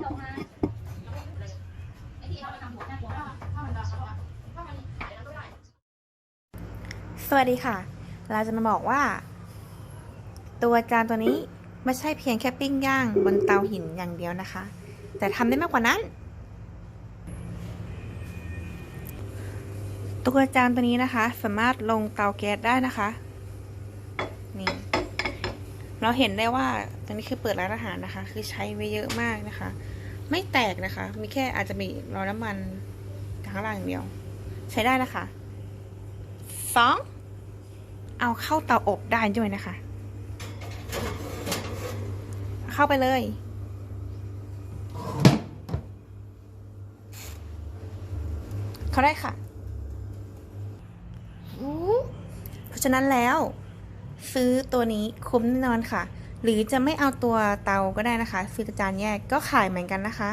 สวัสดีค่ะ เราจะมาบอกว่า ตัวจานตัวนี้ไม่ใช่เพียงแค่ปิ้งย่างบนเตาหินอย่างเดียวนะคะ แต่ทำได้มากกว่านั้น ตัวจานตัวนี้นะคะ สามารถลงเตาแก๊สได้นะคะ นี่ เราเห็นได้ว่าตัวนี้คือเปิดร้านอาหารนะคะ คือใช้ไว้เยอะมากนะคะ ไม่แตกนะคะ มีแค่อาจจะมีรอน้ำมันข้างล่างอย่างเดียว ใช้ได้นะคะสองเอาเข้าเตาอบได้ด้วยนะคะ เข้าไปเลยเขาได้ค่ะเพราะฉะนั้นแล้ว ซื้อตัวนี้คุ้มแน่นอนค่ะ หรือจะไม่เอาตัวเตาก็ได้นะคะ ซื้อกระจานแยกก็ขายเหมือนกันนะคะ